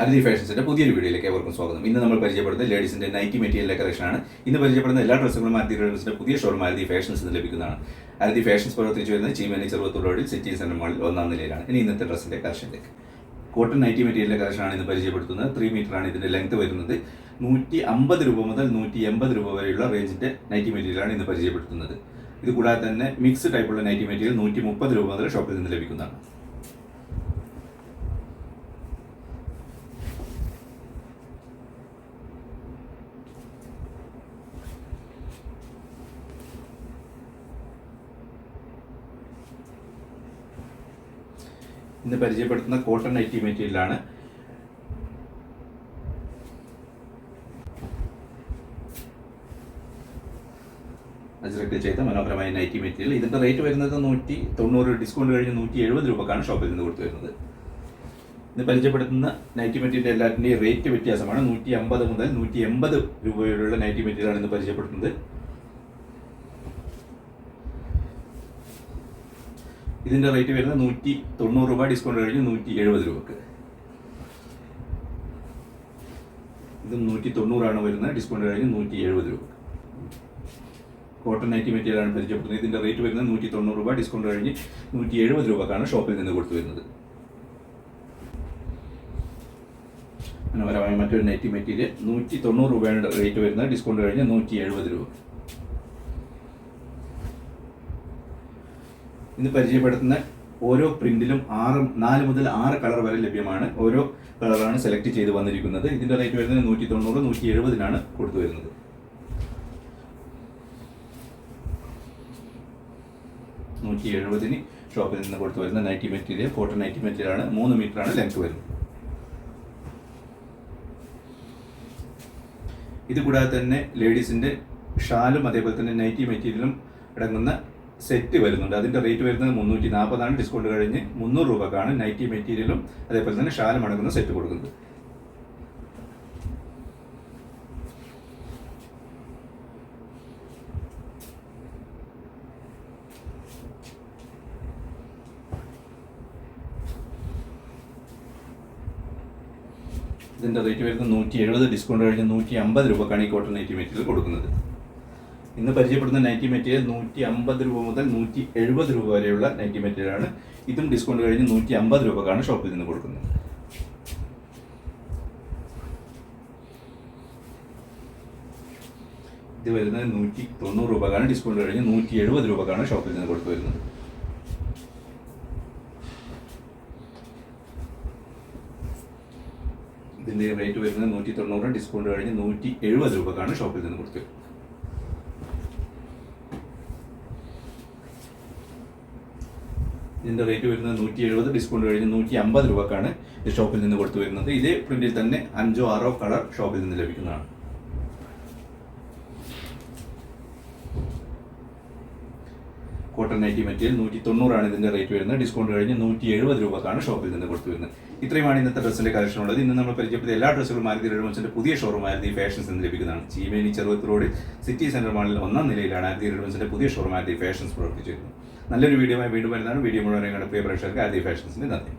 അരതി ഫാഷൻസിന്റെ പുതിയൊരു വീഡിയോയിലേക്ക് ഏവർക്കും സ്വാഗതം. ഇന്ന് നമ്മൾ പരിചയപ്പെടുന്നത് ലേഡീസിന്റെ നൈറ്റി മെറ്റീരിയൽ കളക്ഷനാണ് ഇന്ന് പരിചയപ്പെടുന്ന എല്ലാ ഡ്രസ്സുകളും അരതി ഡ്രസ്സിന്റെ പുതിയ ഷോറൂം അരതി ഫാഷൻസ് ലഭിക്കുന്നതാണ്. അരതി ഫാഷൻസ് പ്രവർത്തിച്ചു വരുന്ന ചീമേനി റോഡിൽ സിറ്റി സെന്റർ മാളിൽ ഒന്നാം നിലയിലാണ്. ഇനി ഇന്നത്തെ ഡ്രസ്സിന്റെ കളക്ഷനിലേക്ക് കോട്ടൺ നൈറ്റി മെറ്റീരിയൽ കളക്ഷനാണ് ഇന്ന് പരിചയപ്പെടുത്തുന്നത്. ത്രീ മീറ്റർ ആണ് ഇതിന്റെ ലെങ്ത് വരുന്നത്. നൂറ്റി അമ്പത് രൂപ മുതൽ നൂറ്റി എൺപത് രൂപ വരെയുള്ള റേഞ്ചിന്റെ നൈറ്റി മെറ്റീരിയലാണ് ഇന്ന് പരിചയപ്പെടുത്തുന്നത്. ഇത് കൂടാതെ തന്നെ മിക്സ് ടൈപ്പുള്ള നൈറ്റി മെറ്റീരിയൽ നൂറ്റി മുപ്പത് രൂപ മുതൽ ഷോപ്പിൽ നിന്ന് ലഭിക്കുന്നതാണ്. ഇന്ന് പരിചയപ്പെടുത്തുന്ന കോട്ടൺ നൈറ്റി മെറ്റീരിയലാണ്. അജ്രക്ക് ചെയ്ത മനോഹരമായ നൈറ്റി മെറ്റീരിയൽ. ഇതിന്റെ റേറ്റ് വരുന്നത് നൂറ്റി തൊണ്ണൂറ് ഡിസ്കൗണ്ട് കഴിഞ്ഞ് നൂറ്റി എഴുപത് രൂപക്കാണ് ഷോപ്പിൽ നിന്ന് കൊടുത്തു വരുന്നത്. ഇന്ന് പരിചയപ്പെടുത്തുന്ന നൈറ്റി മെറ്റീരിയൽ എല്ലാത്തിന്റെയും റേറ്റ് വ്യത്യാസമാണ് നൂറ്റി അമ്പത് മുതൽ നൂറ്റി എൺപത് രൂപയുള്ള നൈറ്റി മെറ്റീരിയലാണ് ഇന്ന് പരിചയപ്പെടുത്തുന്നത്. ഇതിന്റെ റേറ്റ് വരുന്നത് നൂറ്റി തൊണ്ണൂറ് രൂപ ഡിസ്കൗണ്ട് കഴിഞ്ഞ് നൂറ്റി എഴുപത് രൂപക്ക്. ഇതും നൂറ്റി തൊണ്ണൂറാണ് വരുന്നത് ഡിസ്കൗണ്ട് കഴിഞ്ഞ് നൂറ്റി എഴുപത് രൂപ കോട്ടൺ നൈറ്റി മെറ്റീരിയൽ ആണ് പരിചയപ്പെടുന്നത്. ഇതിന്റെ റേറ്റ് വരുന്നത് നൂറ്റി തൊണ്ണൂറ് രൂപ ഡിസ്കൗണ്ട് കഴിഞ്ഞ് നൂറ്റി എഴുപത് രൂപക്കാണ് ഷോപ്പിൽ നിന്ന് കൊടുത്തു വരുന്നത്. മനോഹരമായ മറ്റൊരു നൈറ്റി മെറ്റീരിയൽ നൂറ്റി തൊണ്ണൂറ് രൂപയാണ് റേറ്റ് വരുന്നത് ഡിസ്കൗണ്ട് കഴിഞ്ഞ് നൂറ്റി എഴുപത് രൂപ ഇന്ന് പരിചയപ്പെടുത്തുന്ന ഓരോ പ്രിന്റിലും ആറ് നാല് മുതൽ ആറ് കളർ വരെ ലഭ്യമാണ്. ഓരോ കളറാണ് സെലക്ട് ചെയ്ത് വന്നിരിക്കുന്നത്. ഇതിന്റെ റേറ്റ് വരുന്നത് നൂറ്റി തൊണ്ണൂറ് നൂറ്റി എഴുപതിനാണ് കൊടുത്തു വരുന്നത്. നൂറ്റി എഴുപതിന് ഷോപ്പിൽ നിന്ന് കൊടുത്തു വരുന്ന nighty material cotton nighty material ആണ്. മൂന്ന് ആണ് ലെങ്ത് വരുന്നത്. ഇത് കൂടാതെ തന്നെ ലേഡീസിന്റെ ഷാലും അതേപോലെ തന്നെ നൈറ്റി മെറ്റീരിയലും അടങ്ങുന്ന സെറ്റ് വരുന്നുണ്ട്. അതിന്റെ റേറ്റ് വരുന്നത് മുന്നൂറ്റി നാൽപ്പതാണ് ഡിസ്കൗണ്ട് കഴിഞ്ഞ് മുന്നൂറ് രൂപക്കാണ് നൈറ്റി മെറ്റീരിയലും അതേപോലെ തന്നെ ഷാലും അടങ്ങുന്ന സെറ്റ് കൊടുക്കുന്നത്. ഇതിന്റെ റേറ്റ് വരുന്നത് നൂറ്റി എഴുപത് ഡിസ്കൗണ്ട് കഴിഞ്ഞ് നൂറ്റി അമ്പത് രൂപക്കാണ് ഈ കോട്ടൺ നൈറ്റി മെറ്റീരിയൽ കൊടുക്കുന്നത്. ഇന്ന് പരിചയപ്പെടുന്ന നൈറ്റി മെറ്റീരിയൽ നൂറ്റി അമ്പത് രൂപ മുതൽ നൂറ്റി എഴുപത് രൂപ വരെയുള്ള നൈറ്റി മെറ്റീരിയൽ ആണ്. ഇതും ഡിസ്കൗണ്ട് കഴിഞ്ഞ് നൂറ്റി അമ്പത് രൂപക്കാണ് ഷോപ്പിൽ നിന്ന് കൊടുക്കുന്നത്. ഇത് വരുന്നത് നൂറ്റി തൊണ്ണൂറ് രൂപക്കാണ്. ഡിസ്കൗണ്ട് കഴിഞ്ഞ് നൂറ്റി എഴുപത് രൂപക്കാണ് ഷോപ്പിൽ നിന്ന് കൊടുത്തു വരുന്നത് ഇതിന്റെ റേറ്റ് വരുന്നത് നൂറ്റി തൊണ്ണൂറ് ഡിസ്കൗണ്ട് കഴിഞ്ഞ് നൂറ്റി എഴുപത് രൂപക്കാണ് ഷോപ്പിൽ നിന്ന് കൊടുത്തത് ഇതിന്റെ റേറ്റ് വരുന്നത് നൂറ്റി എഴുപത് ഡിസ്കൗണ്ട് കഴിഞ്ഞ് നൂറ്റി അമ്പത് രൂപക്കാണ് ഈ ഷോപ്പിൽ നിന്ന് കൊടുത്തു വരുന്നത്. ഇതേ പ്രിന്റിൽ തന്നെ അഞ്ചോ ആറോ കളർ ഷോപ്പിൽ നിന്ന് ലഭിക്കുന്നതാണ്. കോട്ടൺ നൈറ്റി മെറ്റീരിയൽ നൂറ്റി തൊണ്ണൂറാണ് ഇതിന്റെ റേറ്റ് വരുന്നത്. ഡിസ്കൗണ്ട് കഴിഞ്ഞ് നൂറ്റി എഴുപത് രൂപക്കാണ് ഷോപ്പിൽ നിന്ന് കൊടുത്തു വരുന്നത് ഇത്രയുമാണ് ഇന്നത്തെ ഡ്രസ്സിന്റെ കളക്ഷൻ ഉള്ളത്. ഇന്ന് നമ്മൾ പരിചയപ്പെട്ട എല്ലാ ഡ്രസ്സുകളും മാരുതി റെഡ്മൻസിന്റെ പുതിയ ഷോറൂം ആരുതി ഫാഷൻസ് എന്ന് ലഭിക്കുന്നതാണ്. ചീമേനി ചെറുവത്ത് റോഡ് സിറ്റി സെന്റർ മാളിൽ ഒന്നാം നിലയിലാണ് ആരുതി റെഡ്മൻസിന്റെ പുതിയ ഷോറൂം ആരുതി ഫാഷൻസ് പ്രവർത്തിച്ചിരുന്നത് നല്ലൊരു വീഡിയോ വീണ്ടും വരുന്നതാണ്. വീഡിയോ മുഴുവൻ കണ്ട. പ്രിയ പ്രേക്ഷകർക്ക് ആദ്യ ഫാഷൻസിന്റെ നന്ദി.